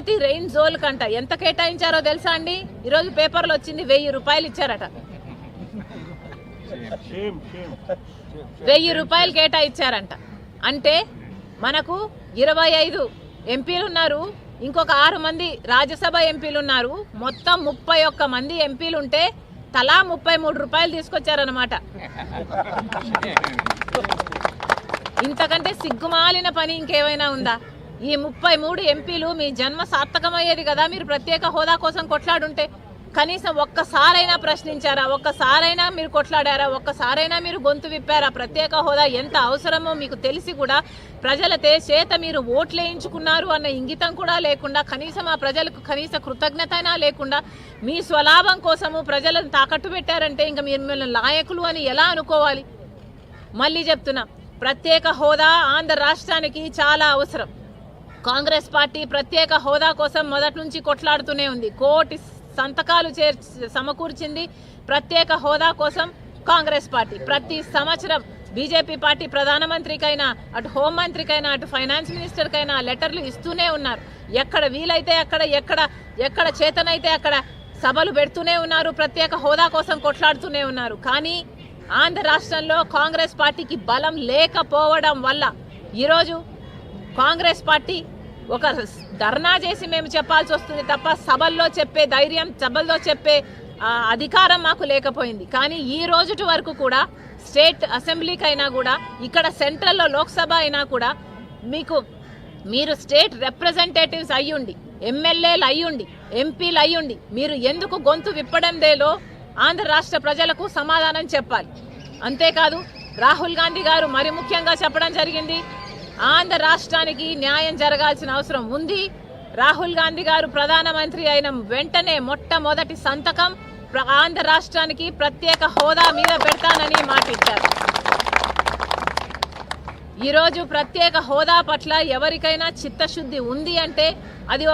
Amaravati rain Jal కంట ఎంత కేటాయించారో తెలుసా అండి? ఈరోజు పేపర్లో వచ్చింది వెయ్యి రూపాయలు ఇచ్చారట. వెయ్యి రూపాయలు కేటాయించారంట. అంటే మనకు ఇరవై ఐదు ఎంపీలు ఉన్నారు ఇంకొక ఆరు మంది రాజ్యసభ ఎంపీలు ఉన్నారు. మొత్తం ముప్పై ఒక్క మంది ఎంపీలు ఉంటే తలా ముప్పై మూడు రూపాయలు తీసుకొచ్చారనమాట ఇంతకంటే సిగ్గుమాలిన పని ఇంకేమైనా ఉందా? ఈ ముప్పై మూడు ఎంపీలు మీ జన్మ సార్థకమయ్యేది కదా? మీరు ప్రత్యేక హోదా కోసం కొట్లాడుంటే కనీసం ఒక్కసారైనా ప్రశ్నించారా? ఒక్కసారైనా మీరు కొట్లాడారా? ఒక్కసారైనా మీరు గొంతు విప్పారా? ప్రత్యేక హోదా ఎంత అవసరమో మీకు తెలిసి కూడా ప్రజలతే చేత మీరు ఓట్లేయించుకున్నారు అన్న ఇంగితం కూడా లేకుండా కనీసం ఆ ప్రజలకు కనీస కృతజ్ఞత అయినా లేకుండా మీ స్వలాభం కోసము ప్రజలను తాకట్టు పెట్టారంటే ఇంకా మీరు మిమ్మల్ని నాయకులు అని ఎలా అనుకోవాలి? మళ్ళీ చెప్తున్నా ప్రత్యేక హోదా ఆంధ్ర రాష్ట్రానికి చాలా అవసరం. కాంగ్రెస్ పార్టీ ప్రత్యేక హోదా కోసం మొదటి నుంచి కొట్లాడుతూనే ఉంది. కోటి సంతకాలు చేర్ సమకూర్చింది ప్రత్యేక హోదా కోసం కాంగ్రెస్ పార్టీ. ప్రతి సంవత్సరం బీజేపీ పార్టీ ప్రధానమంత్రికైనా అటు హోంమంత్రికైనా అటు ఫైనాన్స్ మినిస్టర్కైనా లెటర్లు ఇస్తూనే ఉన్నారు. ఎక్కడ వీలైతే అక్కడ ఎక్కడ ఎక్కడ చేతనైతే అక్కడ సభలు పెడుతూనే ఉన్నారు ప్రత్యేక హోదా కోసం కొట్లాడుతూనే ఉన్నారు. కానీ ఆంధ్ర రాష్ట్రంలో కాంగ్రెస్ పార్టీకి బలం లేకపోవడం వల్ల ఈరోజు కాంగ్రెస్ పార్టీ ఒక ధర్నా చేసి మేము చెప్పాల్సి వస్తుంది తప్ప సభల్లో చెప్పే ధైర్యం సభల్లో చెప్పే అధికారం మాకు లేకపోయింది. కానీ ఈ రోజుటి వరకు కూడా స్టేట్ అసెంబ్లీకైనా కూడా ఇక్కడ సెంట్రల్లో లోక్సభ అయినా కూడా మీకు మీరు స్టేట్ రిప్రజెంటేటివ్స్ అయ్యుండి ఎమ్మెల్యేలు అయ్యుండి ఎంపీలు అయ్యుండి మీరు ఎందుకు గొంతు విప్పడం దేలో ఆంధ్ర రాష్ట్ర ప్రజలకు సమాధానం చెప్పాలి. అంతేకాదు రాహుల్ గాంధీ గారు మరి ముఖ్యంగా చెప్పడం జరిగింది ఆంధ్ర రాష్ట్రానికి న్యాయం జరగాల్సిన అవసరం ఉంది. రాహుల్ గాంధీ గారు ప్రధానమంత్రి అయిన వెంటనే మొట్టమొదటి సంతకం ఆంధ్ర రాష్ట్రానికి ప్రత్యేక హోదా మీద పెడతానని మాటిచ్చారు. ఈరోజు ప్రత్యేక హోదా పట్ల ఎవరికైనా చిత్తశుద్ధి ఉంది అంటే అది ఒక